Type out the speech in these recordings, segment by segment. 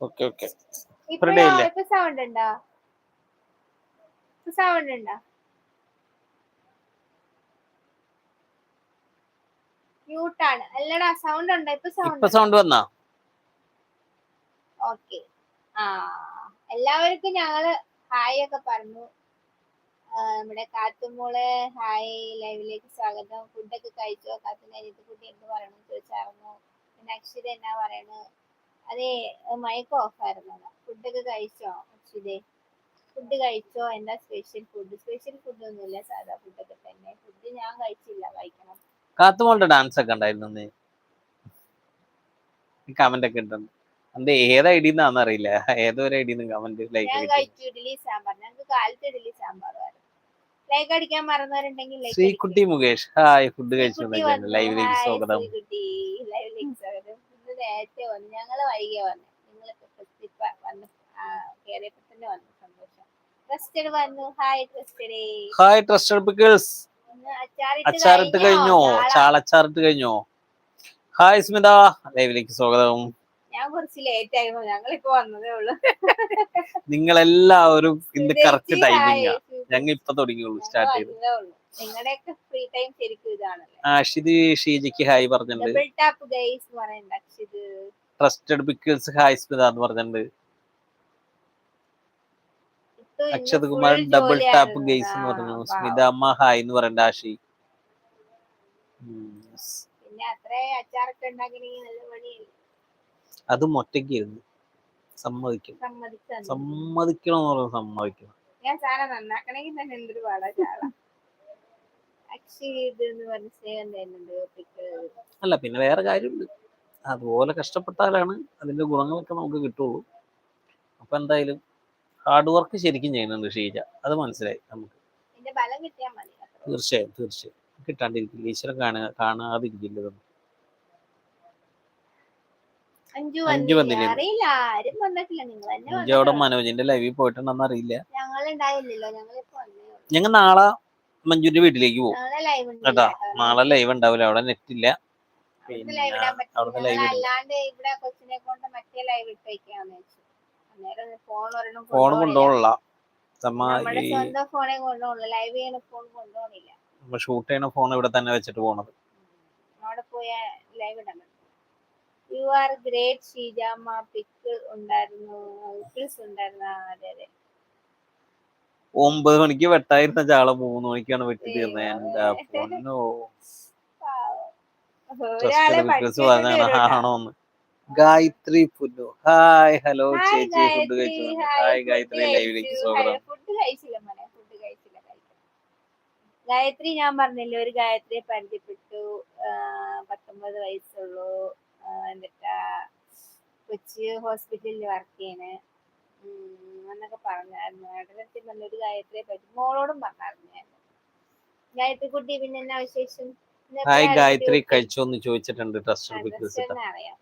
Okay okay. ഇപ്പൊ Ready ആയില്ലേ? ഇപ്പൊ സൗണ്ട് ഉണ്ടോ സൗണ്ട് ഉണ്ടോ മ്യൂട്ടാണ് അല്ലടാ സൗണ്ട് ഉണ്ടോ? ഇപ്പൊ സൗണ്ട് ഇപ്പൊ സൗണ്ട് വന്നാ? ഓക്കെ ആ എല്ലാവർക്കും ഞങ്ങൾ ഹായ് ഒക്കെ പറഞ്ഞു. നമ്മുടെ കാത്തുമോൾ ഹായ് ലൈവിലേക്ക് സ്വാഗതം. ഫുഡൊക്കെ കഴിച്ചോ? കാത്തുന്റെ അനിയത്തി കുട്ടി എന്ത് പറയണം ചോദിച്ചായിരുന്നു. പിന്നെ അക്ഷിത എന്നാ പറയണു? അതെ മയക്ക് ഓഫ് ആയിരുന്നതാ ഫുഡൊക്കെ കഴിച്ചോ അക്ഷിതേ ഫുഡ് കഴിച്ചോ? എന്താ സ്പെഷ്യൽ ഫുഡ് സ്പെഷ്യൽ ഫുഡ് ഒന്നുമില്ല. സാധാ ഫുഡൊക്കെ തന്നെ. ഫുഡ് ഞാൻ കഴിച്ചില്ല. കഴിക്കണം. കാത്തുമോളുടെ ഡാൻസ് ഒക്കെ ഉണ്ടായിരുന്നു കമന്റ് ഒക്കെ ഇട്ടുണ്ട് അത് ഏത് ഐഡി അറിയില്ല. ഏതൊരു ഐഡി കമന്റ് ലൈക്ക് ഞാൻ കഴിച്ചു. ഇഡ്ഡലി സാമ്പാർ. ഞങ്ങൾക്ക് കാലത്ത് ഇഡ്ഡലി സാമ്പാറുമായിരുന്നു ലൈക്ക് അടിക്കാൻ മറന്നവരുണ്ടെങ്കിൽ ശ്രീകുട്ടി. മുകേഷ്. ഹായ് ഫുഡ് കഴിച്ചു ലൈവിലേക്ക് സ്വാഗതം. ലൈവിലേക്ക് സ്വാഗതം. ഇന്ന് നേരത്തെ വന്നു. ഞങ്ങൾ വൈകിയ വന്നു. നിങ്ങളൊക്കെ first ഇപ്പ വന്ന് കേറിയപ്പോ തന്നെ വന്നു. സന്തോഷം. ട്രസ്റ്റഡ് വന്നു. ഹായ് ട്രസ്റ്റഡേ ഹായ് ട്രസ്റ്റഡ് പിക്കിൾസ് അച്ചാറിട്ട് കഴിഞ്ഞോ? ചാളച്ചാറിട്ട് കഴിഞ്ഞോ? ഹായ് സ്മിത. ലൈവിലേക്ക് സ്വാഗതം. ഞാൻ കുറച്ച് ലേറ്റ് ആയിരുന്നു. ഞങ്ങളിപ്പോ വന്നതേ ഉള്ളൂ. നിങ്ങളെല്ലാവരും ഇന്ന് കറക്റ്റ് ടൈമിംഗ്. ഞങ്ങൾ ഇപ്പൊ തുടങ്ങിയുള്ളൂ സ്റ്റാർട്ട് ചെയ്തു. നിങ്ങളുടെയൊക്കെ ഫ്രീ ടൈം ശരിക്കും ഇതാണല്ലേ. അക്ഷിത് ഷീജയ്ക്ക് ഹായ് പറഞ്ഞിട്ടുണ്ട്. ഡബിൾ ടാപ്പ് ഗൈസ് പറയണ്ട ട്രസ്റ്റഡ് പിക്കിൾസ് ഹായ് സ്മിത എന്ന് പറഞ്ഞിട്ടുണ്ട്. Akshat Kumar double tap. Guys എന്ന് പറഞ്ഞു സ്മിത അമ്മ ഹായ് എന്ന് പറയണ്ട ആഷി. പിന്നെ അത്രേ അച്ചാറൊക്കെ നല്ല പണിയല്ലേ? അത് ഇരുന്ന് സമ്മതിക്കും. സമ്മതിക്കണം എന്ന് പറഞ്ഞാൽ സമ്മതിക്കണം. ഞാൻ നന്നാക്കണമെങ്കിൽ തന്നെ എന്തൊരു പാടാ ചാള അല്ല പിന്നെ വേറെ കാര്യമുണ്ട്. അതുപോലെ കഷ്ടപ്പെട്ടാലാണ് അതിന്റെ ഗുണങ്ങളൊക്കെ നമുക്ക് കിട്ടുള്ളൂ. അപ്പൊ എന്തായാലും ഹാർഡ് വർക്ക് ശരിക്കും ചെയ്യുന്നുണ്ട് ഷീജ. അത് മനസ്സിലായി നമുക്ക്. തീർച്ചയായും തീർച്ചയായും. കിട്ടാണ്ടിരിക്കില്ല. ഈശ്വരൻ കാണുക കാണാതിരിക്കില്ല ഇതൊന്നും. അഞ്ചു വന്നില്ല? അറിയില്ല. ആരും വന്നിട്ടില്ല. നിങ്ങൾ അവിടെ മനോജിന്റെ ലൈവിൽ പോയിട്ടുണ്ടെന്ന് അറിയില്ല. ഞങ്ങൾ ഉണ്ടായില്ലല്ലോ ഞങ്ങളിപ്പോ. ഞങ്ങൾ നാളെ മഞ്ജുവിന്റെ വീട്ടിലേക്ക് പോകും. കേട്ടാ? നാളെ ലൈവ് ഉണ്ടാവില്ല അവിടെ നെറ്റ് ഇല്ല. അവിടുത്തെ ലൈവ് ഫോൺ. കൊണ്ടുപോകണില്ല ഷൂട്ട് ചെയ്യണ ഫോൺ ഇവിടെ തന്നെ വെച്ചിട്ട് പോണത്. അവിടെ പോയ ലൈവ് ഇടാൻ you are great Sheejamma pickle ഉണ്ടായിരുന്നു. പിക്കിൾസ് ഉണ്ടായിരുന്നു. അതെ അതെ. ഒമ്പത് മണിക്ക് വെട്ടായിരുന്ന ചാള മൂന്ന് മണിക്കാണ് വെട്ടി തീർന്നത്. എന്റെ പൊന്നോ. ആണോന്ന്. ഗായത്രി പുല്ലു. ഹായ് ഹലോ ചേച്ചി ഫുഡ് കഴിച്ചു? ഹായ്, ഗായത്രി ലൈവിലേക്ക്. സ്വാഗതം. ഫുഡ് കഴിച്ചില്ല മോനെ. ഫുഡ് കഴിച്ചില്ല ഗായത്രി ഞാൻ പറഞ്ഞില്ലേ ഒരു ഗായത്രിയെ പരിചയപ്പെട്ടു. പത്തൊമ്പത് വയസ്സുള്ളൂ. എന്നിട്ടാ കൊച്ചി ഹോസ്പിറ്റലിൽ വർക്ക് ചെയ്യണേ. എന്നൊക്കെ പറഞ്ഞായിരുന്നു. ഏട്ടനത്തിൽ നല്ലൊരു ഗായത്രിയെ പറ്റി മോളോടും പറഞ്ഞായിരുന്നു. ഞാൻ ഗായത്രി കുട്ടി പിന്നെ എന്നാ വിശേഷം? ഹായ് ഗായത്രി? കഴിച്ചോ എന്ന് ചോദിച്ചിട്ടുണ്ട് ടെസ്റ്റ് അറിയാം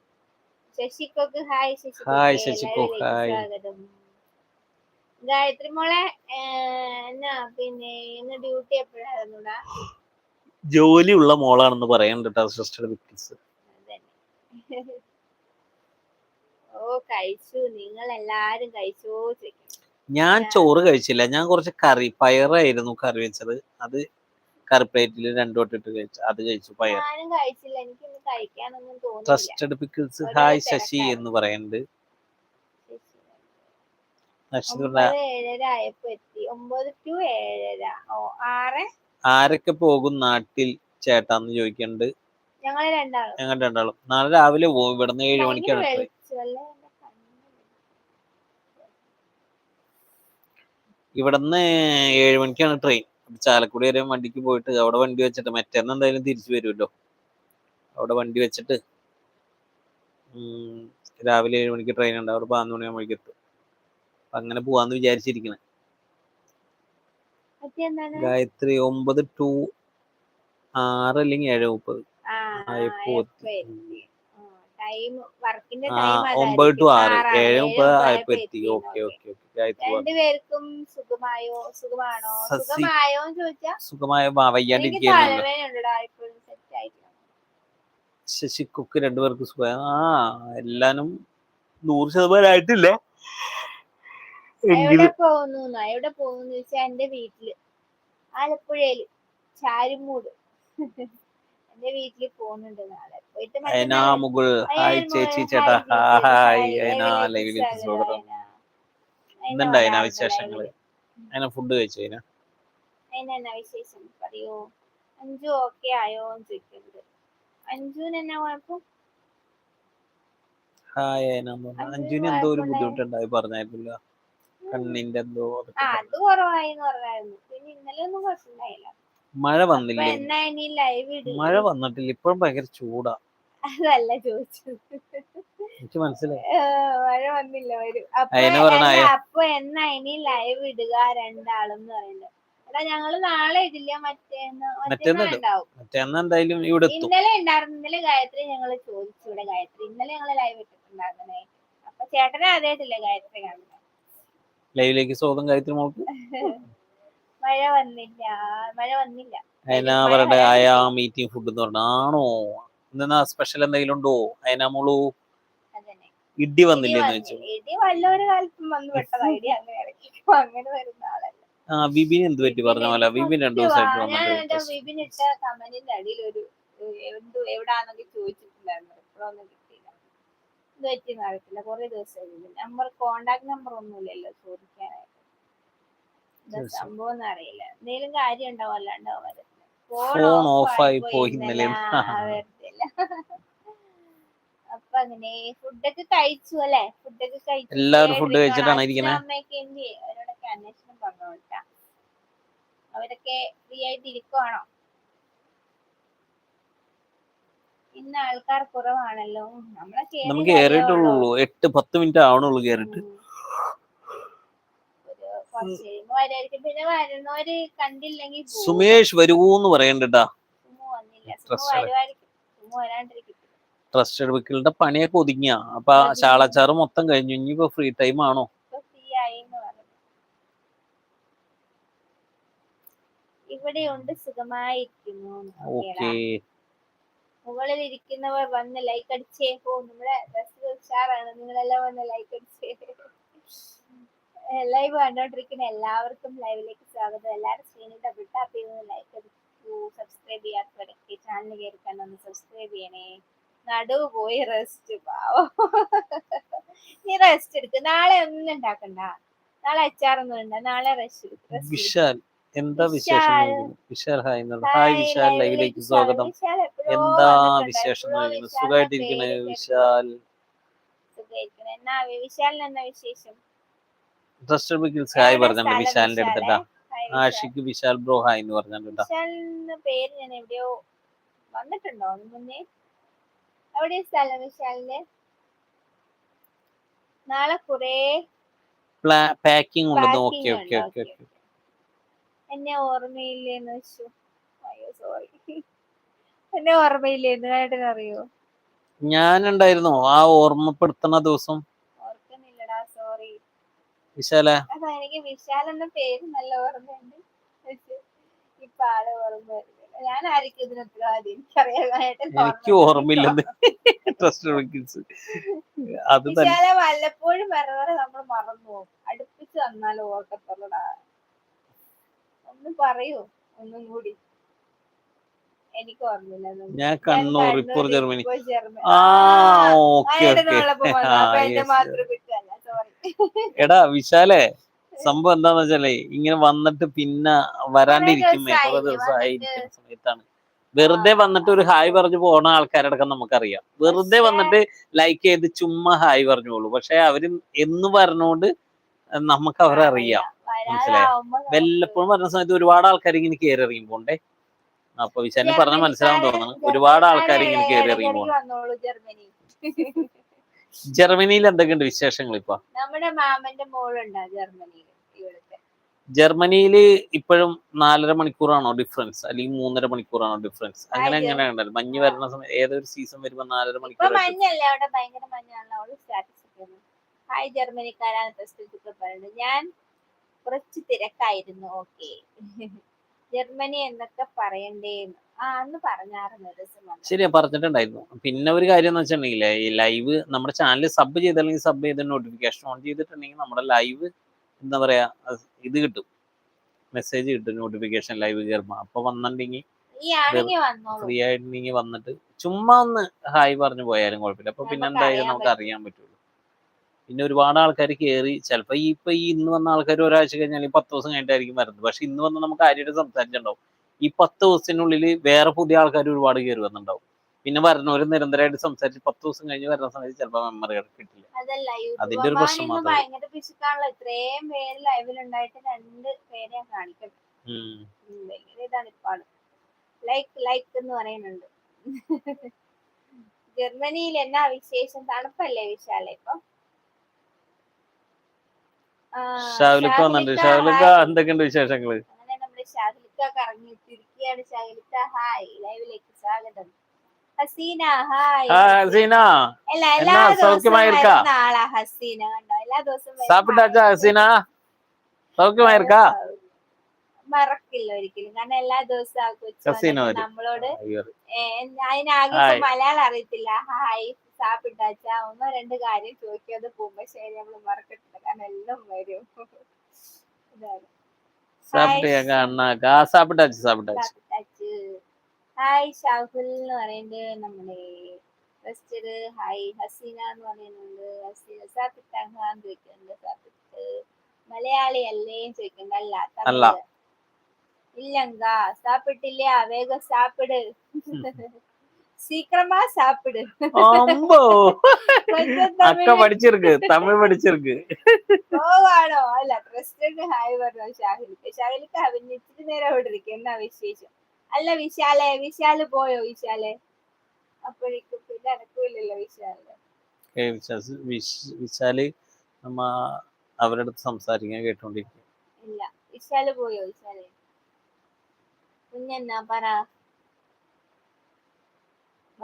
ശശിക്കൊക്കെ ഹായ് ശശി ഹായ് ശശിക്കോ, ഹായ്. സ്വാഗതം. ഗായത്രി മോളെ എന്നാ പിന്നെ ഇന്ന് ഡ്യൂട്ടി എപ്പോഴായിരുന്നുടാ ജോലിയുള്ള മോളാണെന്ന് പറയാൻ ടെസ്റ്റ് അതന്നെ ഓ കഴിച്ചു. നിങ്ങൾ എല്ലാരും കഴിച്ചോ? ഞാൻ ചോറ് കഴിച്ചില്ല. ഞാൻ കുറച്ച് കറി പയറായിരുന്നു കറി വെച്ചത്. അത് കറി പ്ലേറ്റിൽ രണ്ടു തൊട്ടിട്ട് കഴിച്ചു അത് കഴിച്ചു പയർ കഴിച്ചില്ല. എനിക്ക് കഴിക്കാനൊന്നും ട്രസ്റ്റഡ് പിക്കിൾസ് ഹായ് ശശി എന്ന് പറയുന്നുണ്ട്. ആരൊക്കെ പോകും നാട്ടിൽ? ചേട്ടാന്ന് ചോദിക്കുന്നുണ്ട് രണ്ടാളും. ഞങ്ങൾ രണ്ടാളും. നാളെ രാവിലെ പോകും ഇവിടുന്ന് ഏഴ് മണിക്കാണ് ട്രെയിൻ? ഇവിടുന്ന് ഏഴ് മണിക്കാണ് ട്രെയിൻ. ചാലക്കുടി വരെ വണ്ടിക്ക് പോയിട്ട് അവിടെ വണ്ടി വെച്ചിട്ട് മറ്റേന്ന് എന്തായാലും തിരിച്ചു വരുമല്ലോ. അവിടെ വണ്ടി വെച്ചിട്ട് രാവിലെ ഏഴ് മണിക്ക് ട്രെയിൻ ഉണ്ട്. അവിടെ പതിനൊന്ന് മണിയാകുമ്പോഴേക്ക് എത്തും. അപ്പൊ അങ്ങനെ പോവാന്ന് വിചാരിച്ചിരിക്കണേ. ഗായത്രി ഒമ്പത് ടു ആറ് അല്ലെങ്കിൽ ഏഴ് മുപ്പത്. ഒമ്പത് ടു ആറ് ഏഴ് മുപ്പത് ആയപ്പോ എത്തി. Okay okay okay. ഗായത്രി പറഞ്ഞു. രണ്ടുപേർക്കും സുഖമായോ? സുഖമാണോ? സുഖമായോ ചോദിച്ചാ സുഖമായ? ശശിക്കൊക്കെ രണ്ടുപേർക്ക് സുഖം ആ എല്ലാനും നൂറ് ശതമാനം ആയിട്ടില്ല? എവിടെ പോകുന്നു എവിടെ പോകുന്നു ചോദിച്ചാ എന്റെ വീട്ടിൽ. ആലപ്പുഴയിൽ. ചാരുമൂട്. എന്റെ വീട്ടിൽ പോകുന്നുണ്ട് നാളെ. പോയിട്ട് മുകുൾ ഹായ് ചേച്ചി ചേട്ടാ ഹായ് സ്വാഗതം, എന്തുണ്ട് വിശേഷങ്ങൾ. ഫുഡ് കഴിച്ചു വിശേഷം പറയൂ? അഞ്ചു ഓക്കെ ആയോ എന്ന് ചോദിക്കുന്നത് അഞ്ചുവിന് എന്നാ കുഴപ്പം? ഹായ് എന്തോ ഒരു കുഴപ്പമുണ്ടായി. ബുദ്ധിമുട്ടുണ്ടായി പറഞ്ഞായിരുന്നില്ല. കണ്ണിന്റെ എന്തോ അതൊക്കെ ആ അത് കുറവായി എന്ന് പറഞ്ഞായിരുന്നു. പിന്നെ ഇന്നലെ ഒന്നും കുഴപ്പമുണ്ടായില്ല. മഴ വന്നില്ല? മഴ വന്നിട്ടില്ല. ഇപ്പോഴും ഭയങ്കര ചൂടാ. അതല്ല ചോദിച്ചത്. എനിക്ക് മനസ്സിലായി. മഴ വന്നില്ല. വരും അപ്പൊ എന്നാ ഇനി ലൈവ് ഇടുക രണ്ടാളും എന്ന് പറയുന്നത്? എടാ ഞങ്ങൾ നാളെ ഇടില്ല മറ്റേന്ന് മറ്റേന്ന് എന്തായാലും ഇവിടെ ഇന്നലെ ഉണ്ടായിരുന്നു ഇന്നലെ ഗായത്രി ഞങ്ങൾ ചോദിച്ചു ഇവിടെ ഗായത്രി. ഇന്നലെ ഞങ്ങൾ ലൈവ് ഇട്ടിട്ടുണ്ടായിരുന്നേ. അപ്പൊ ചേട്ടനെ ആദ്യമായിട്ടില്ലേ ഗായത്രി കാണുന്നത്? ലൈവിലേക്ക് സ്വാഗതം ഗായത്രി മോൾക്ക്. മഴ വന്നില്ല. മഴ വന്നില്ല. അയന മഴ പറയട്ടെ വരാൻ അയാ മീറ്റിംഗ് ഫുഡ് എന്ന് പറഞ്ഞു ആണോ? ഇന്നാ സ്പെഷ്യൽ എന്തെങ്കിലും ഉണ്ടോ? അയന മോളു ഇടി വന്നില്ലേ എന്ന് വെച്ചു ഇടി വല്ലൊരു കാലത്തും വന്നു പെട്ടതാ. ഇടി അങ്ങനെ ഇടയ്ക്ക് അങ്ങനെ വരുന്ന ആളല്ല. ആ ബിബിൻ എന്ത് പറ്റി പറഞ്ഞ പോലെ? ബിബിൻ രണ്ടു ദിവസമായിട്ട് വന്നിട്ട് ഇട്ട കമന്റിന്റെ അടിയിൽ ഒരു എന്ത് എവിടാന്നൊക്കെ ചോദിച്ചിട്ടുണ്ടായിരുന്നു. ഇപ്പോഴൊന്നും കിട്ടിയില്ല. എന്ത് പറ്റിയെന്ന് അറിയത്തില്ല. കുറെ ദിവസമായി. നമ്പർ കോണ്ടാക്ട് നമ്പർ ഒന്നുമില്ലല്ലോ ചോദിക്കാനായിട്ട്. സംഭവം അറിയില്ല എന്തെങ്കിലും കാര്യം ഉണ്ടാവും പോയി ഇന്നലെ. വരത്തില്ല. അപ്പൊ അങ്ങനെ ഫുഡൊക്കെ കഴിച്ചു അല്ലെ? ഫുഡൊക്കെ കഴിച്ചു എല്ലാവരും ഫുഡ്. കഴിച്ചിട്ടാണ് ഇരിക്കുന്നത് ഇരിക്കുന്നെ? അമ്മയൊക്കെ എന്ത് അവരോടൊക്കെ അന്വേഷണം പറഞ്ഞു കേട്ടാ അവരൊക്കെ ഫ്രീ ആയിട്ട് ഇരിക്കുവാണോ? ഇന്ന് ആൾക്കാർ കുറവാണല്ലോ. നമ്മളെ നമുക്ക് കയറിയിട്ടുള്ളൂ. എട്ട് പത്ത് മിനിറ്റ് ആവണുള്ളൂ കയറിയിട്ട് ഉം. ഒരു കുറച്ച് കഴിയുമ്പോ വരുമായിരിക്കും. പിന്നെ വരുന്നവര് കണ്ടില്ലെങ്കിൽ പോവും. സുമേഷ് വരൂന്ന് പറയണ്ടട്ടാ. ട്രസ്റ്റഡ് വെക്കിളുടെ പണിയൊക്കെ ഒതുങ്ങിയ. അപ്പൊ. ശാളച്ചാറ് മൊത്തം കഴിഞ്ഞു. ഇനിയിപ്പോ ഫ്രീ ടൈം ആണോ? ഇവിടെയുണ്ട് സുഖമായിരിക്കുന്നു ഓക്കേ. മുകളിൽ ഇരിക്കുന്നവർ വന്ന് ലൈക്ക് അടിച്ചേ. പോ നമ്മുടെ ഡ്രസ് ഉഷാറാണ്. നിങ്ങളെല്ലാം വന്ന് ലൈക്ക് അടിച്ചേ. ലൈവ് കണ്ടോണ്ടിരിക്കുന്ന എല്ലാവർക്കും ലൈവിലേക്ക് സ്വാഗതം. എല്ലാവരും സ്ക്രീനിൽ ഡബിൾ ടാപ്പ് ചെയ്ത് ലൈക്ക് സബ്സ്ക്രൈബ് ചെയ്യാത്തവരൊക്കെ ചാനൽ കയറിക്കാൻ ഒന്ന് സബ്സ്ക്രൈബ് ചെയ്യണേ. നടുവ് പോയി റെസ്റ്റ് പാവോ. നീ റെസ്റ്റ് എടുക്ക്. നാളെ ഒന്നും ഉണ്ടാക്കണ്ട. നാളെ അച്ചാറൊന്നും ഉണ്ട നാളെ റെസ്റ്റ് എടുക്ക്. വിശാൽ എന്താ വിശേഷം? വിശാൽ. ഹായ് ഹായ്, വിശാൽ ലൈവിലേക്ക് സ്വാഗതം. എന്താ വിശേഷം സുഖമായിട്ടിരിക്കണേ വിശാൽ സുഖമായിരിക്കണേ എന്നാ വിശാലിന് എന്താ വിശേഷം? ട്രസ്റ്റഡ് വിക്കിൽസ് ഹായ് എവിടെ സ്ഥലം വിശാലിന്റെ വിശാലേ? അടുത്തിട്ടാ. ആഷിക്ക് വിശാൽ ബ്രോ ഹായ് എന്ന് പറഞ്ഞിട്ടുണ്ട് പേര് ഞാൻ എവിടെയോ വന്നിട്ടുണ്ടോ? മുന്നേ എവിടെയാ സ്ഥലം വിശാലിന്റെ നാളെ കുറെ പാക്കിംഗ് ഉണ്ടെന്ന് ഓക്കെ ഓക്കെ ഓക്കെ ഓക്കെ. എന്നെ ഓർമ്മയില്ലേന്ന് വെച്ചു. അയ്യോ സോറി എന്നെ ഓർമ്മയില്ലേന്ന്. ഏട്ടൻ അറിയോ ഞാനുണ്ടായിരുന്നു. ആ ഓർമ്മപ്പെടുത്തുന്ന ദിവസം വിശാല? എനിക്ക് വിശാൽ എന്ന പേര് നല്ല ഓർമ്മയുണ്ട്. ഇപ്പൊ ആളെ ഓർമ്മ ഞാൻ ആയിരിക്കും ഇതിന് ഉത്തരവാദി എനിക്കറിയാം ഏട്ടൻ എനിക്ക് ഓർമ്മയില്ലെന്ന് ട്രസ്റ്റ് അത് വിശാല വല്ലപ്പോഴും നമ്മൾ മറന്നു പോകും. അടുപ്പിച്ച് വന്നാലും ഓർക്കത്തുള്ളടാ. ഒന്ന് പറയൂ ഒന്നും കൂടി. എനിക്ക് ഓർമ്മയില്ല. ഞാൻ കണ്ണൂർ ഇപ്പോൾ ജർമ്മനി. ആ ഓക്കെ ഓക്കെ. മാത്രം. എടാ വിശാലേ സംഭവം എന്താന്ന് വെച്ചാലേ ഇങ്ങനെ വന്നിട്ട് പിന്നെ വരാണ്ടിരിക്കുമ്പോ കുറെ ദിവസമായി സമയത്താണ്. വെറുതെ വന്നിട്ട് ഒരു ഹായ് പറഞ്ഞു പോണ ആൾക്കാരടക്കം നമുക്കറിയാം. വെറുതെ വന്നിട്ട് ലൈക്ക് ചെയ്ത് ചുമ്മാ ഹായ് പറഞ്ഞോളൂ. പക്ഷെ അവർ എന്ന് പറഞ്ഞോണ്ട് നമുക്ക് അവരെ അറിയാം. മനസ്സിലായോ? വല്ലപ്പോഴും പറഞ്ഞ സമയത്ത് ഒരുപാട് ആൾക്കാർ ഇങ്ങനെ കയറി ഇറങ്ങി പോണ്ടേ? അപ്പൊ വിശാലിന് പറഞ്ഞ മനസ്സിലാവാൻ തോന്നുന്നു. ഒരുപാട് ആൾക്കാർ ഇങ്ങനെ കയറി ഇറങ്ങി പോകണം ജർമ്മനിയിൽ എന്തൊക്കെയുണ്ട് വിശേഷങ്ങൾ ഇപ്പൊ? നമ്മുടെ മാമന്റെ മോളുണ്ടാ ജർമ്മനിയിൽ ഇവിടുത്തെ. ജർമ്മനിയിൽ ഇപ്പോഴും നാലര മണിക്കൂറാണോ ഡിഫറൻസ് അല്ലെങ്കിൽ മൂന്നര മണിക്കൂറാണോ ഡിഫറൻസ് അങ്ങനെ എങ്ങനെയാണ് എങ്ങനെ ഉണ്ടല്ലോ മഞ്ഞ് വരുന്ന സമയം ഏതൊരു സീസൺ വരുമ്പോ നാലര ഇപ്പൊ മണിക്കൂർ മഞ്ഞല്ലേ അവിടെ ഭയങ്കര മഞ്ഞാണല്ലോ അവൾ സ്റ്റാറ്റസ് ഇട്ടിരുന്നു ഹായ് ജർമ്മനിക്കാരാണ് ടെസ്റ്റ് പറയുന്നത്. ഞാൻ കുറച്ച് തിരക്കായിരുന്നു ഓക്കെ ജർമ്മനി എന്നൊക്കെ പറയണ്ടേന്ന് ആ അന്ന് പറഞ്ഞായിരുന്നു ശരിയാ പറഞ്ഞിട്ടുണ്ടായിരുന്നു. പിന്നെ ഒരു കാര്യം എന്ന് വെച്ചിട്ടുണ്ടെങ്കിൽ ഈ ലൈവ് നമ്മുടെ ചാനൽ സബ് ചെയ്തില്ലെങ്കിൽ സബ് ചെയ്ത് നോട്ടിഫിക്കേഷൻ ഓൺ ചെയ്തിട്ടുണ്ടെങ്കിൽ നമ്മുടെ ലൈവ് എന്താ പറയാ ഇത് കിട്ടും. മെസ്സേജ് കിട്ടും നോട്ടിഫിക്കേഷൻ ലൈവ് കയറുമ്പോൾ അപ്പൊ വന്നിട്ടുണ്ടെങ്കിൽ ഫ്രീ ആയിട്ടുണ്ടെങ്കിൽ വന്നിട്ട് ചുമ്മാ ഒന്ന് ഹായ് പറഞ്ഞു പോയാലും കുഴപ്പമില്ല. അപ്പൊ പിന്നെന്തായാലും നമുക്ക് അറിയാൻ പറ്റുള്ളൂ. പിന്നെ ഒരുപാട് ആൾക്കാർ കയറി ചിലപ്പോൾ ഈ ഇപ്പൊ ഈ ഇന്ന് വന്ന ആൾക്കാർ ഒരാഴ്ച കഴിഞ്ഞാൽ ഈ പത്ത് ദിവസം കഴിഞ്ഞിട്ടായിരിക്കും വരുന്നത്. പക്ഷെ ഇന്ന് വന്ന് നമുക്ക് കാര്യമായിട്ട് സംസാരിച്ചിട്ടുണ്ടാവും. ഈ പത്ത് ദിവസത്തിനുള്ളിൽ വേറെ പുതിയ ആൾക്കാർ ഒരുപാട് കയറി വന്നിട്ടുണ്ടാവും. പിന്നെ വരണവര് നിരന്തരമായിട്ട് സംസാരിച്ച് പത്ത് ദിവസം കഴിഞ്ഞ് വരുന്ന സമയത്ത് ചിലപ്പോൾ മെമ്മറികൾ കിട്ടില്ല. അതിന്റെ ഒരു പ്രശ്നം ഇത്രയും പേര് ലൈവിലുണ്ടായിട്ട് രണ്ട് പേരെ ഞാൻ കാണിക്കട്ടെ? ഉം. ഉം, ഭയങ്കര ഇതാണ് ലൈക്ക് ലൈക്ക് എന്ന് പറയുന്നുണ്ട്. ജർമ്മനിയിൽ എന്നാ വിശേഷം? തണുപ്പല്ലേ വിശാല ഇപ്പൊ? ഷാവിലൊക്കെ വന്നിട്ടുണ്ട്. ഷാവിലൊക്കെ. എന്തൊക്കെയുണ്ട് വിശേഷങ്ങൾ? അങ്ങനെ നമ്മുടെ ഷാഹിലിക്ക കറങ്ങിത്തിരിക്കുകയാണ് ഷാഹിലിക്ക ഹായ്. ലൈവിലേക്ക് സ്വാഗതം. ഹസീന ഹായ്. ഹസീന. എല്ലാ ദിവസവും ആളാ ഹസീന കണ്ടോ? എല്ലാ ദിവസവും സാപ്പിട്ടാച്ച. ഹസീന? സൗഖ്യമായിരിക്കാ? മറക്കില്ല ഒരിക്കലും. കാരണം എല്ലാ ദിവസവും. നമ്മളോട് ഹായ്. മലയാളം അറിയത്തില്ല. ഹായ്. സാപ്പിട്ടാച്ച ഒന്നോ രണ്ട് കാര്യം ചോദിക്കാതെ പോകുമ്പോ ശരി നമ്മൾ മറക്കത്തില്ല. കാരണം എല്ലാം വരും. ഇതാണ്. സാപ്പിട്ടാച്ച് സാപ്പിട്ടാച്ച് ഹായ് ഷാഹുൽ എന്ന് പറയുന്നത് നമ്മുടെ ഫസ്റ്റഡ് ഹായ് ഹസീന എന്ന് പറയുന്നുണ്ട്. ഹസീന ചോദിക്കുന്നുണ്ട്. സാപ്പിട്ട്. മലയാളി അല്ലേ ചോദിക്കുന്നുണ്ട്. അല്ല. ഇല്ലങ്ക സാപ്പിട്ടില്ല? വേഗം സാപ്പിട്. சீக்கிரமா சாப்பிடு. அம்போ. அக்கா படிச்சிருக்கு தமிழ் படிச்சிருக்கு. പോവാണോ അല്ല പ്രസിഡന്റ് ഹായ് പറഞ്ഞു ഷാഹിലിക്ക് ഷാഹിലിക്ക് അവൻ ഇത്തിരി നേരം അവിടെ ഇരിക്കും എന്നാ വിശേഷം അല്ല വിശാലെ വിശാൽ പോയോ വിശാലെ അപ്പോഴേക്കും പിന്നെ അനക്കൂലല്ലോ വിശാലിന് വിശാൽ നമ്മ അവരുടെ അടുത്ത് സംസാരിക്കാൻ കേട്ടോണ്ടിരിക്കും ഇല്ല വിശാൽ പോയോ വിശാലെ കുഞ്ഞെന്നാ പറ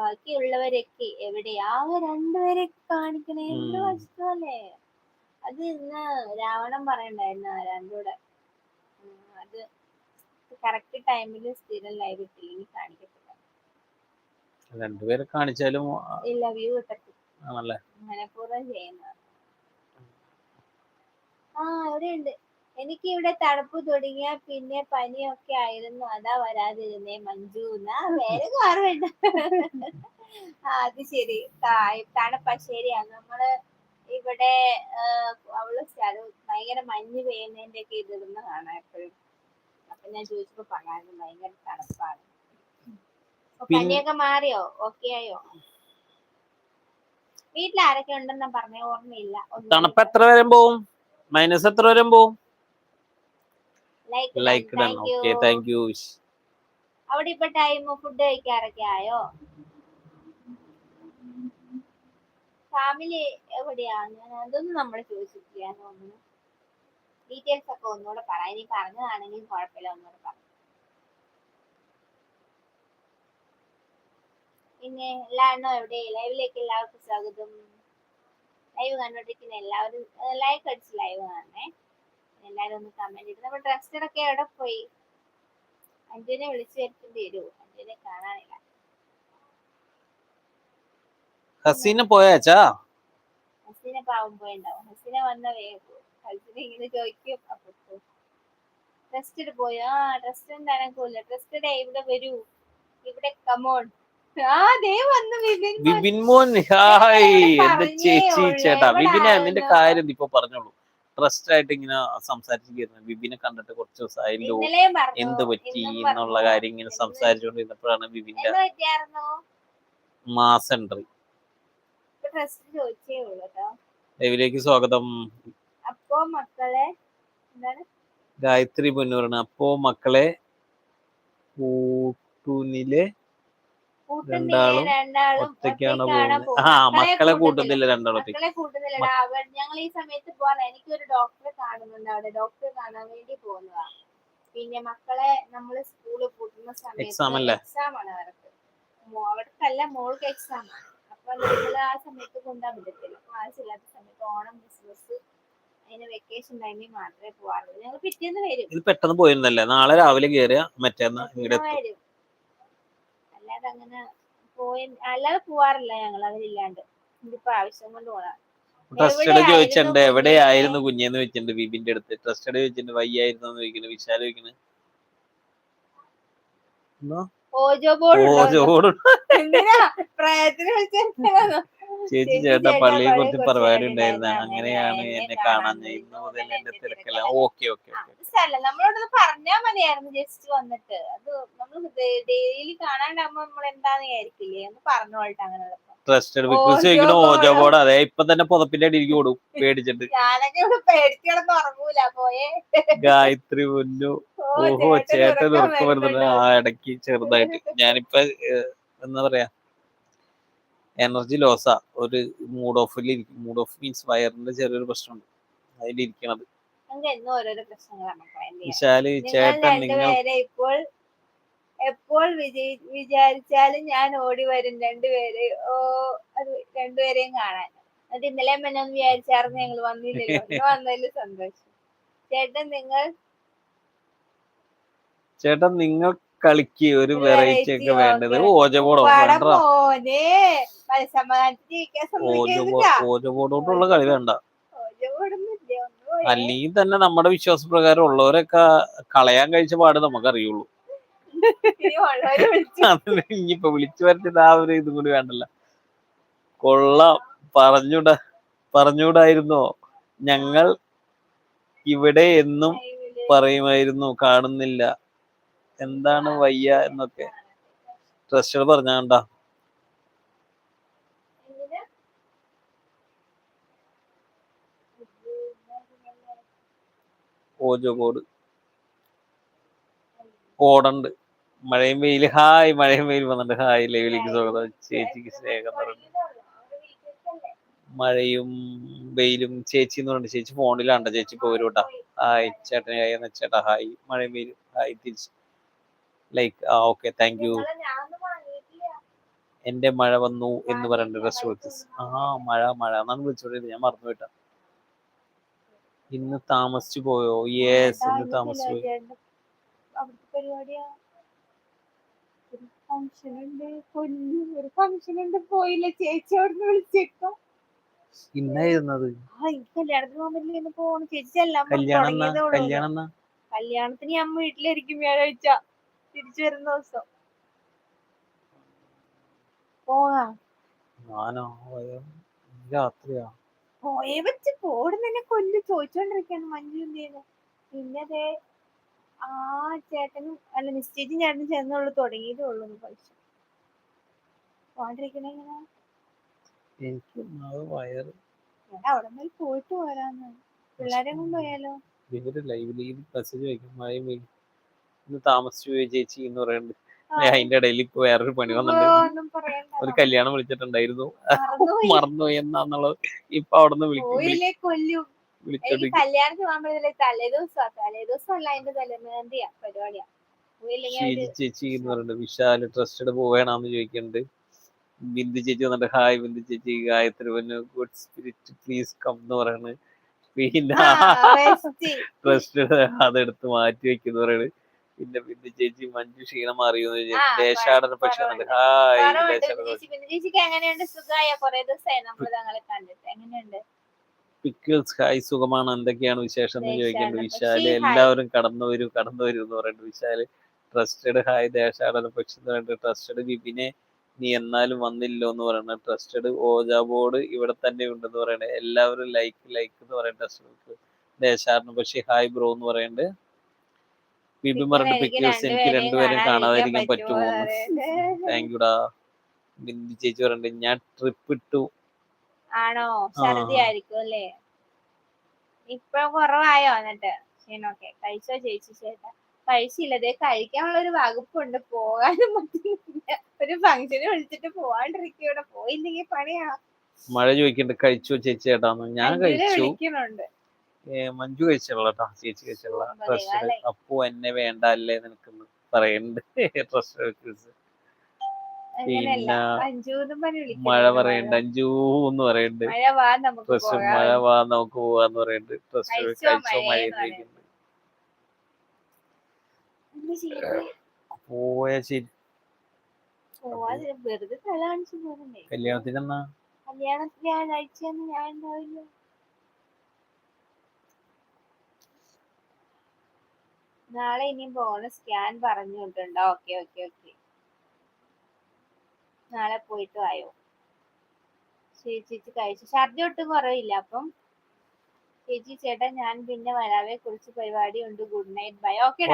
ബാക്കിയുള്ളവരൊക്കെ എവിടെയാ? ആകെ രണ്ടുപേരെ കാണിക്കണേ. എന്ത് വസ്തുവല്ലേ അത് ഇന്ന് രാവണൻ പറയണ്ടായിരുന്നു രണ്ടൂടെ അത് കറക്റ്റ് ടൈമിൽ സ്ഥിരം ലൈവ് ഇട്ടില്ലെങ്കിൽ കാണിക്കത്തില്ല. രണ്ടുപേരെ കാണിച്ചാലും ഇല്ല വ്യൂ കിട്ടത്തില്ല. ആണല്ലേ? മനഃപൂർവം ചെയ്യുന്നത് ആ ഇവിടെയുണ്ട് എനിക്ക് ഇവിടെ തണുപ്പ് തുടങ്ങിയ പിന്നെ പനിയൊക്കെ ആയിരുന്നു. അതാ വരാതിരുന്നേ മഞ്ജു എന്നാ വേറെ ആ അത് ശരി. തണുപ്പ ശരിയാ നമ്മൾ ഇവിടെ അവൾ ഭയങ്കര മഞ്ഞ് പെയ്യുന്നതിന്റെ ഒക്കെ ഇതിരുന്ന് കാണാം എപ്പോഴും. അപ്പൊ ഞാൻ ചോദിച്ചപ്പോ പറയായിരുന്നു ഭയങ്കര തണുപ്പാണ്. പനിയൊക്കെ മാറിയോ? ഓക്കെ ആയോ? വീട്ടിൽ ആരൊക്കെ ഉണ്ടെന്നാ പറഞ്ഞ? ഓർമ്മയില്ല. തണുപ്പ് എത്ര വരെ പോവും? മൈനസ് എത്ര വരെ പോവും? ലൈക്ക് ലൈക്ക് ഇടണം. ഓക്കെ താങ്ക് യു അവിടെ ഇപ്പൊ ടൈം ഫുഡ് കഴിക്കാറൊക്കെ ആയോ? ഫാമിലി എവിടെയാ? ഞാൻ അതൊന്നും നമ്മൾ ചോദിച്ചിട്ടില്ല തോന്നുന്നു. ഡീറ്റെയിൽസ് ഒക്കെ ഒന്നുകൂടെ പറ. ഇനി പറഞ്ഞതാണെങ്കിൽ കുഴപ്പമില്ല ഒന്നുകൂടെ പറ. പിന്നെ എല്ലാണ്ണോ എവിടെ? ലൈവിലേക്ക് എല്ലാവർക്കും സ്വാഗതം. ലൈവ് കണ്ടോണ്ടിരിക്കുന്ന എല്ലാവരും ലൈക്ക് അടിച്ച് ലൈവ് കാണണേ. എല്ലാരും ഒന്ന് കമന്റ് ഇട്ട് നമ്മുടെ ട്രസ്റ്ററൊക്കെ എവിടെ പോയി? അഞ്ജുനെ വിളിച്ചു വരുത്തേണ്ടി വരൂ. അഞ്ജുനെ കാണാനില്ല. ഹസീന പോയാച്ചാ ഹസീന പാവം പോയിണ്ടാവും. ഹസീന വന്ന വേഗം ഹസീന ഇങ്ങനെ ചോദിക്കും അപ്പൊ ട്രസ്റ്റഡ് പോയോ. ആ ട്രസ്റ്റഡ് അനക്കൂല ട്രസ്റ്റഡ് ഇവിടെ വരൂ. ഇവിടെ കമോൺ ആ ദേ വന്നു വിപിൻ മോൻ. ഹായ്. എന്താ എന്റെ ചേച്ചി. ചേട്ടാ. വിപിനെ നിന്റെ കാര്യം ഇപ്പൊ പറഞ്ഞോളൂ. ട്രസ്റ്റ് ആയിട്ട് ഇങ്ങനെ സംസാരിച്ചിരുന്നു വിപിനെ കണ്ടിട്ട് കുറച്ച് ദിവസമായല്ലോ എന്ത് പറ്റി? എന്നുള്ള കാര്യം ഇങ്ങനെ സംസാരിച്ചുകൊണ്ടിരുന്നപ്പോഴാണ് പറ്റിയായിരുന്നു? Mass entry. ലൈവിലേക്ക് സ്വാഗതം. അപ്പോ മക്കളെ ഗായത്രി പൊന്നൂറാണ് അപ്പോ മക്കളെ കൂട്ടുനിലെ രണ്ടാളും ഒറ്റയ്ക്കാണ് പോകുന്നത്. ആ മക്കളെ കൂട്ടുന്നില്ല. രണ്ടാളും മക്കളെ കൂട്ടുന്നില്ല? അവർ ഞങ്ങൾ ഈ സമയത്ത് പോകാൻ എനിക്കൊരു ഡോക്ടറെ കാണുന്നുണ്ട് അവിടെ. ഡോക്ടറെ കാണാൻ വേണ്ടി പോകുന്നതാ. പിന്നെ മക്കളെ നമ്മൾ സ്കൂളിൽ കൂട്ടുന്ന Exam അല്ലേ? സമയത്ത് എക്സാം ആണ് അവർക്ക്. അല്ല അവർക്കല്ല മോൾക്ക് എക്സാം ആണ്. അപ്പൊ നമ്മൾ ആ സമയത്ത് കൊണ്ടാൻ പറ്റത്തില്ല. സമയത്ത് ഓണം ക്രിസ്മസ് വെക്കേഷൻ ടൈമിൽ മാത്രമേ പോവാറുള്ളൂ ഞങ്ങൾ പിറ്റേന്ന് വരും. ഇത് പെട്ടെന്ന് പോയിരുന്നല്ലേ? നാളെ രാവിലെ കേറിയ മറ്റേന്ന് ഇങ്ങോട്ട് അല്ലാതെ അങ്ങനെ പോയി അല്ലാതെ പോവാറില്ല ഞങ്ങൾ അവരില്ലാണ്ട് ഇതിപ്പോ ആവശ്യം കൊണ്ട് പോണ ട്രസ്റ്റഡ് എവിടെയായിരുന്നു ചോദിച്ചിട്ടുണ്ട്? എവിടെയായിരുന്നു കുഞ്ഞെന്ന് വെച്ചിട്ടുണ്ട് ബിബിന്റെ അടുത്ത്. ട്രസ്റ്റഡ് ചോദിച്ചിട്ടുണ്ട് വയ്യായിരുന്നു എന്ന് ചോദിക്കുന്നു വിശാൽ ചോദിക്കുന്നു. ഓജോ ബോർഡ് പ്രയത്നം വെച്ചിട്ടുണ്ടോ ചേച്ചി ചേട്ടാ പള്ളിയെ കുറിച്ച് പരിപാടി ഉണ്ടായിരുന്നു. അങ്ങനെയാണ് എന്നെ കാണാൻ. ഇന്ന് മുതൽ എന്റെ തിരക്കെല്ലാം തിരക്കല. തിരക്കല. ഓക്കെ ഓക്കെ നമ്മളോട് ഓക്കെ. അത് സാരമില്ല നമ്മളോടത് പറഞ്ഞാ മതിയായിരുന്നു ജസ്റ്റ് വന്നിട്ട്. അത് നമ്മൾ ഡെയിലി കാണാണ്ടാകുമ്പോ നമ്മൾ എന്താന്ന് വിചാരിക്കില്ലേ? ഒന്ന് പറഞ്ഞോളട്ടെ അങ്ങനെ ട്രസ്റ്റഡ് ബിക്കോസ് ചോദിക്കണ ഓജോ ബോർഡ്. ബോർഡ് അതെ ഇപ്പൊ തന്നെ പുതപ്പിന്റെ അടിയിലേക്ക് ഓടും പേടിച്ചിട്ട്. ഗായത്രി മുന്നു. ഓഹോ ചേട്ടൻ ഉറക്കം വരുന്നുണ്ട്. ആ ഇടയ്ക്ക് ചെറുതായിട്ട്. ഞാനിപ്പോ എന്താ പറയാ എനർജി ലോസാ ഒരു മൂഡ് ഓഫിൽ മൂഡ് ഓഫ് മീൻസ് വയറിന്റെ ചെറിയൊരു പ്രശ്നമുണ്ട്. അതിലിരിക്കണത്? വിശാൽ ചേട്ടൻ നിങ്ങൾ ഇപ്പോൾ എപ്പോൾ വിജയി വിചാരിച്ചാലും ഞാൻ ഓടി വരും രണ്ടുപേരെ ഓ അത് രണ്ടുപേരെയും കാണാൻ. എന്നിട്ട് ഇന്നലെ മെന്നൊന്നും വിചാരിച്ചാർന്ന് ഞങ്ങൾ വന്നില്ലല്ലോ. വന്നതിൽ സന്തോഷം. ചേട്ടൻ നിങ്ങൾ ചേട്ടൻ നിങ്ങൾ കളിക്ക് ഒരു വെറൈറ്റി ഒക്കെ വേണ്ടത്. ഓജബോർഡോ ഓജബോർഡോട്ടുള്ള കളി വേണ്ട. അല്ലെങ്കിൽ തന്നെ നമ്മുടെ വിശ്വാസപ്രകാരം ഉള്ളവരൊക്കെ കളയാൻ കഴിച്ച പാട് വിളിച്ചു. അതിന് ഇനിയിപ്പൊ വിളിച്ചു വരുത്തിട്ട് ആ ഒരു ഇതും കൂടി വേണ്ടല്ല. കൊള്ള. പറഞ്ഞൂടാ. പറഞ്ഞൂടായിരുന്നോ. ഞങ്ങൾ ഇവിടെ എന്നും പറയുമായിരുന്നു. കാണുന്നില്ല. എന്താണ് വയ്യ എന്നൊക്കെ ട്രസ്റ്റർ എന്തിനാ? ഓജോ ബോർഡ് ഓടണ്ട് മഴയും വെയിൽ. ഹായ് മഴയും വെയിൽ വന്നിട്ട് ഹായ് ലൈവിലേക്ക് സ്വാഗതം. ചേച്ചിക്ക് സ്നേഹം പറഞ്ഞു മഴയും വെയിലും ചേച്ചി എന്ന് പറഞ്ഞിട്ട് ചേച്ചി ഫോണിലാണ്ട ചേച്ചി പോരൂട്ടാ ഹായ് ചേട്ടനെ ഹായ് എന്ന ചേട്ടാ ഹായ് മഴയും വെയിലും. ഹായ് തിരിച്ച്. ലൈക്ക് ആ ഓക്കെ താങ്ക് യു. എന്റെ മഴ വന്നു എന്ന് പറയുന്നുണ്ട് റെസ്റ്റോറൻസ് ആ മഴ മഴ. എന്നാണ് വിളിച്ചോണ്ടത് ഞാൻ മറന്നു പോയിട്ടാ. ഇന്ന് താമസിച്ചു പോയോ? യെസ് ഇന്ന് താമസിച്ചു പോയി. ഇന്നായിരുന്നത്? കല്യാണത്തിന് ഞാൻ വീട്ടിലിരിക്കും വ്യാഴാഴ്ച. തിരിച്ചു വരുന്ന ദിവസം. പോകാം. ഞാനോ? അയ്യോ, രാത്രിയാ. പോയെ വെച്ച് പോടുന്നെ കൊല്ലു. ചോദിച്ചോണ്ടിരിക്കാണ് മഞ്ജു ആ ചേട്ടനും അല്ല നിശ്ചയിച്ചും ചേട്ടനും ചേർന്നുള്ളു. തുടങ്ങിയതേ ഉള്ളൂ പൈസ പോകാണ്ടിരിക്കണ എങ്ങനെ എനിക്ക് അത് വയറ്. അവിടെ പോയിട്ട് പോരാന്ന്. പിള്ളേരെ കൊണ്ട് പോയാലോ? ഇവർ ലൈവിൽ ഈ മെസ്സേജ് വയ്ക്കും മഴയും വെയിലും. ഇന്ന് താമസിച്ചു പോയി ചേച്ചി എന്ന് പറയുന്നുണ്ട്. അതിന്റെ ഇടയിൽ ഇപ്പൊ വേറൊരു പണി വന്നിട്ടുണ്ട് ഒരു കല്യാണം വിളിച്ചിട്ടുണ്ടായിരുന്നു. മറന്നുപോയി. എന്നാന്നുള്ളത് ഇപ്പൊ അവിടെ നിന്ന് വിളിക്കും കല്യാണത്തിന് പോകാൻ പറ്റില്ല അല്ല അതിന്റെ പരിപാടിയാ. ചേച്ചി എന്ന് വിശാൽ ട്രസ്റ്റഡ് പോവേണമെന്ന് ചോദിക്കുന്നുണ്ട്. ബിന്ദു ചേച്ചി വന്നിട്ട് ഹായ് ബിന്ദു ചേച്ചി ഗായത്രി വന്നു ഗുഡ് സ്പിരിറ്റ് പ്ലീസ് കം എന്ന് പറയുന്നത് പിന്നെ. ട്രസ്റ്റഡ് അതെടുത്ത് മാറ്റി വെക്കുന്നു പറയുന്നത് പിന്നെ ബിന്ദു ചേച്ചി മഞ്ജു ക്ഷീണം മാറിയോ ദേശാടന പക്ഷി. ഹായ് ദേശാടന ചേച്ചി. പിന്നെ ചേച്ചിക്ക് എങ്ങനെയുണ്ട്? സുഖമായ? കൊറേ ദിവസമായി നമ്മൾ കണ്ടിട്ട്. എങ്ങനെയുണ്ട്? പിക്കിൾസ് ഹായ് സുഖമാണ്? എന്തൊക്കെയാണ് വിശേഷം എന്ന് ചോദിക്കേണ്ട വിശാൽ. എല്ലാവരും കടന്നു വരൂ കടന്നു വരൂ എന്ന് പറയുന്നത് വിശാൽ. ട്രസ്റ്റഡ് ഹായ് ദേശാടന പക്ഷി എന്ന് പറയുന്നത് ട്രസ്റ്റഡ് വിപിനെ നീ എന്നാലും വന്നില്ലോ എന്ന് പറയുന്നത് ട്രസ്റ്റഡ് ഓജാ ബോർഡ് ഇവിടെ തന്നെ ഉണ്ടെന്ന് പറയുന്നത് എല്ലാവരും ലൈക്ക് ലൈക്ക് എന്ന് പറയുന്നത് ട്രസ്റ്റഡ് ദേശാടന പക്ഷി ഹായ് ബ്രോ എന്ന് പറയുന്നുണ്ട് ബിബി എനിക്ക് പിക്ചേഴ്സ് എനിക്ക് രണ്ടുപേരും കാണാതിരിക്കാൻ പറ്റുമോ താങ്ക് യുടാ ബിന്ദു ചേച്ചി പറഞ്ഞു ഞാൻ ട്രിപ്പ് ഇട്ടു. ആണോ? ഛർദി ആയിരിക്കും അല്ലേ? ഇപ്പൊ കുറവായോ എന്നിട്ട്? ക്ഷീണമൊക്കെ കഴിച്ചോ ചേച്ചി ചേട്ടാ? കഴിച്ചില്ല. ദേ കഴിക്കാനുള്ള ഒരു വകുപ്പുണ്ട്. പോകാനും പറ്റുന്നില്ല. ഒരു ഫംഗ്ഷന് വിളിച്ചിട്ട് പോവാണ്ടിരിക്കും ഇവിടെ. പോയില്ലെങ്കിൽ പണിയാ. മഴ ചോദിക്കണ്ട് കഴിച്ചോ ചേച്ചി ചേട്ടാന്ന് ഞാൻ കഴിച്ചു. മഞ്ജു കഴിച്ചുള്ള കേട്ടോ ചേച്ചി കഴിച്ചുള്ള ഡ്രസ് ട്രസ്റ്റ് അപ്പു എന്നെ വേണ്ട അല്ലേ നിനക്കെന്ന് പറയുന്നുണ്ട് ട്രസ്റ്റ് അങ്ങനെയല്ല. പിന്നെ മഴ പറയണ്ട അഞ്ജു അഞ്ചൂ എന്ന് പറയണ്ട്. മഴ വാ നമുക്ക് ഡ്രസ് മഴ വാ നമുക്ക് പോവാന്ന് പറയണ്ട്. ഡ്രസ് കഴിച്ചോ മഴ പോയ ശരി. കല്യാണത്തിന് എന്നാ കല്യാണത്തിന് ഞായറാഴ്ചയൊന്നും ഞാൻ ഉണ്ടാവില്ല. നാളെ ഇനി ബോണസ് സ്കാൻ പറഞ്ഞു വിട്ടുണ്ടോ ഓക്കെ ഓക്കെ ഓക്കെ നാളെ പോയിട്ട് വായോ. ശരി ചേച്ചി കഴിച്ചു. ഛർദി ഒട്ടും കുറവില്ല അപ്പം. ചേച്ചി ചേട്ടാ ഞാൻ പിന്നെ വരാവേ. കുറച്ച് പരിപാടി ഉണ്ട് good night bye okay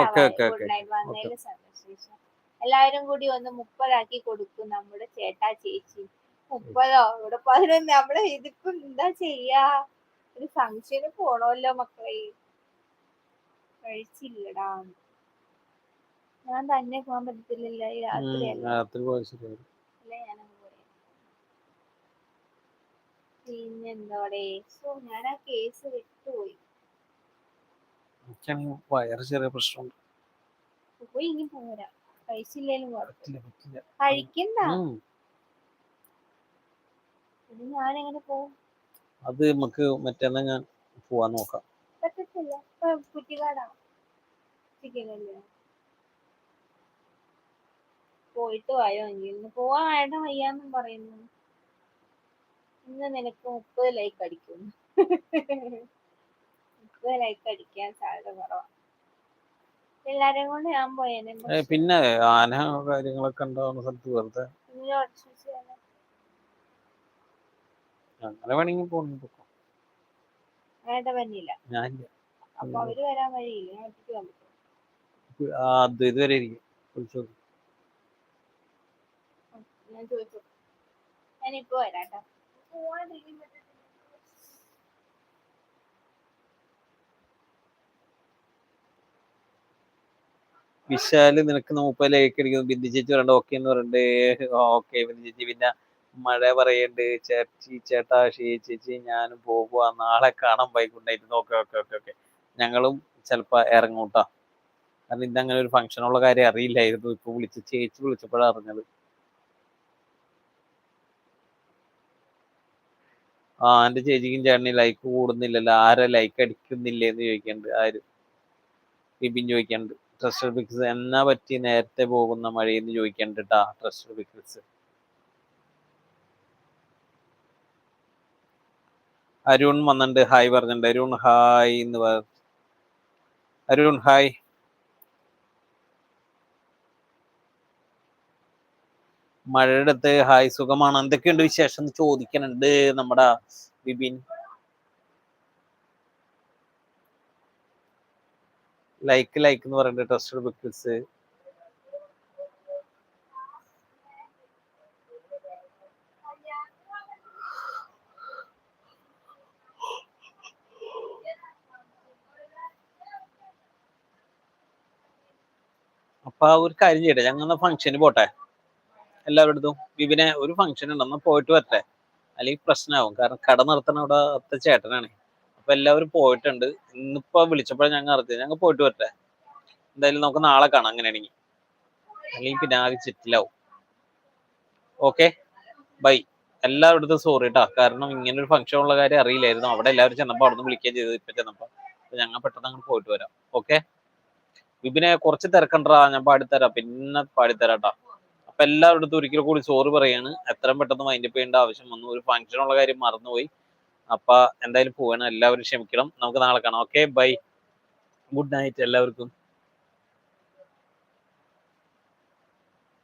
good night വന്നതിൽ സന്തോഷം. എല്ലാവരും കൂടി ഒന്ന് മുപ്പതാക്കി കൊടുക്കും നമ്മുടെ ചേട്ടാ ചേച്ചി. മുപ്പതോ? ഇവിടെ പതിനൊന്ന്. നമ്മൾ ഇതിപ്പം എന്താ ചെയ്യാ? ഒരു ഫംഗ്ഷന് പോണല്ലോ മക്കളെ. കഴിച്ചില്ലടാ. ഞാൻ തന്നെ പോകാൻ പറ്റത്തില്ല ഈ രാത്രി അല്ലേ? പിന്നെന്തോടെ? സോ ഞാൻ ആ കേസ് വിട്ടുപോയി. എനിക്കാണെങ്കിൽ വയറ് ചെറിയ പ്രശ്നമുണ്ട്. പോയി ഇനി പോരാ. കഴിച്ചില്ലേലും കുഴപ്പമില്ല. പറ്റില്ല പറ്റില്ല. കഴിക്കണ്ട. ഞാൻ എങ്ങനെ അത് നമുക്ക് മറ്റന്നാ ഞാൻ പോവാൻ നോക്കാം. പറ്റത്തില്ല. കുറ്റിക്കാടാണ് ചിക്കൻ കല്യാണം പോയിട്ട് വായോ? ഇന്ന് പോവാൻ വേണ്ട വയ്യാന്നും പറയുന്നു. ഇന്ന് നിനക്ക് മുപ്പത് ലൈക്ക് അടിക്കും. മുപ്പത് ലൈക്ക് അടിക്കാൻ സാധ്യത കുറവാണ് എല്ലാരെയും കൊണ്ട് ഞാൻ പോയേനെ. പിന്നെ ആന കാര്യങ്ങളൊക്കെ ഉണ്ടാവുന്ന സ്ഥലത്ത് വെറുതെ അങ്ങനെ വേണമെങ്കിൽ പോകണം പൊക്കോ. വേണ്ട അപ്പൊ അവർ വരാൻ വഴിയില്ല. ഞാൻ ഒറ്റയ്ക്ക് വന്നു ഇതുവരെ ഇരിക്കും. ഞാൻ ചോദിച്ചു ഞാനിപ്പോ വരാട്ടോ. വിശാൽ നിനക്ക് മുപ്പത് ലൈക്ക് അടിക്കുന്നു ബിന്ദു ചേച്ചി പറയണ്ട ഓക്കെ എന്ന് പറയണ്ടേ? ഓക്കെ ബിന്ദു ചേച്ചി പിന്നെ മഴ പറയണ്ട് ചേച്ചി ചേട്ടാ ചേച്ചി ഞാനും പോകുക നാളെ കാണാൻ വൈകുണ്ടായിരുന്നു ഓക്കെ ഓക്കെ ഓക്കെ ഓക്കെ. ഞങ്ങളും ചിലപ്പോ ഇറങ്ങൂട്ടാ കാരണം ഇന്ന് അങ്ങനെ ഒരു ഫംഗ്ഷൻ ഉള്ള കാര്യം അറിയില്ലായിരുന്നു. ഇപ്പൊ വിളിച്ച് ചേച്ചി വിളിച്ചപ്പോഴാണ് അറിഞ്ഞത്. ആ എന്റെ ചേച്ചിക്കും ചേട്ടന് ലൈക്ക് കൂടുന്നില്ലല്ലോ. ആരാ ലൈക്ക് അടിക്കുന്നില്ലേ എന്ന് ചോദിക്കണ്ട് ആര്? ബിബിൻ ചോദിക്കണ്ട്. ട്രസ്റ്റഡ് ബിക്സ് എന്നാ പറ്റി? നേരത്തെ പോകുന്ന മഴയെന്ന് ചോദിക്കണ്ട് ട്ടാ ട്രസ്റ്റഡ് പിക്സ് അരുൺ വന്നിട്ടുണ്ട്. ഹായ് പറഞ്ഞിട്ടുണ്ട്. അരുൺ ഹായ് എന്ന് പറ അരുൺ ഹായ്. മഴയുടെ അടുത്ത് ഹായ് സുഖമാണ്? എന്തൊക്കെയുണ്ട് വിശേഷം? എന്ന് ചോദിക്കുന്നുണ്ട് നമ്മുടെ ബിബിൻ ലൈക്ക് ലൈക്ക് എന്ന് പറയുന്നത് ട്രസ്റ്റഡ് പിക്കിൾസ് അപ്പൊ ഒരു കാര്യം ചെയ്യട്ടെ. ഞങ്ങൾ ഫംഗ്ഷന് പോട്ടെ? എല്ലാവരുടെ വിപിനെ ഒരു ഫംഗ്ഷൻ ഉണ്ടെന്ന് പോയിട്ട് വരട്ടെ? അല്ലെങ്കിൽ പ്രശ്നമാവും കാരണം കട നിർത്തണ അവിടെ അത്ത ചേട്ടനാണ്. അപ്പൊ എല്ലാവരും പോയിട്ടുണ്ട്. ഇന്നിപ്പോ വിളിച്ചപ്പോഴാണ് ഞങ്ങൾ അറിഞ്ഞത് ഞങ്ങൾ പോയിട്ട് വരട്ടെ? എന്തായാലും നമുക്ക് നാളെ കാണാം അങ്ങനെയാണെങ്കിൽ അല്ലെങ്കിൽ പിന്നെ ആകെ ചിറ്റിലാവും. ഓക്കെ? ബൈ. എല്ലാവരുടെ സോറി കേട്ടാ കാരണം ഇങ്ങനെ ഒരു ഫംഗ്ഷൻ ഉള്ള കാര്യം അറിയില്ലായിരുന്നു. അവിടെ എല്ലാവരും ചെന്നപ്പോ അവിടെ നിന്ന് വിളിക്കുകയും ചെയ്തത് ഇപ്പൊ ചെന്നപ്പോ. അപ്പൊ ഞങ്ങൾ പെട്ടെന്ന് അങ്ങോട്ട് പോയിട്ട് വരാം. ഓക്കെ? വിപിനെ കുറച്ച് തിരക്കണ്ടാ ഞാൻ പാടിത്തരാം. പിന്നെ പാടിത്തരാട്ടാ. അപ്പൊ എല്ലാവരുടെ ഒരിക്കലും കൂടി സോറി പറയാണ്. എത്രയും പെട്ടെന്ന് മൈൻഡ് ചെയ്യേണ്ട ആവശ്യം വന്നു. ഒരു ഉള്ള കാര്യം മറന്നുപോയി. അപ്പൊ എന്തായാലും പോവാണ്. എല്ലാവരും ക്ഷമിക്കണം. നമുക്ക് നാളെ കാണാം. ഓക്കെ ബൈ ഗുഡ് നൈറ്റ് എല്ലാവർക്കും.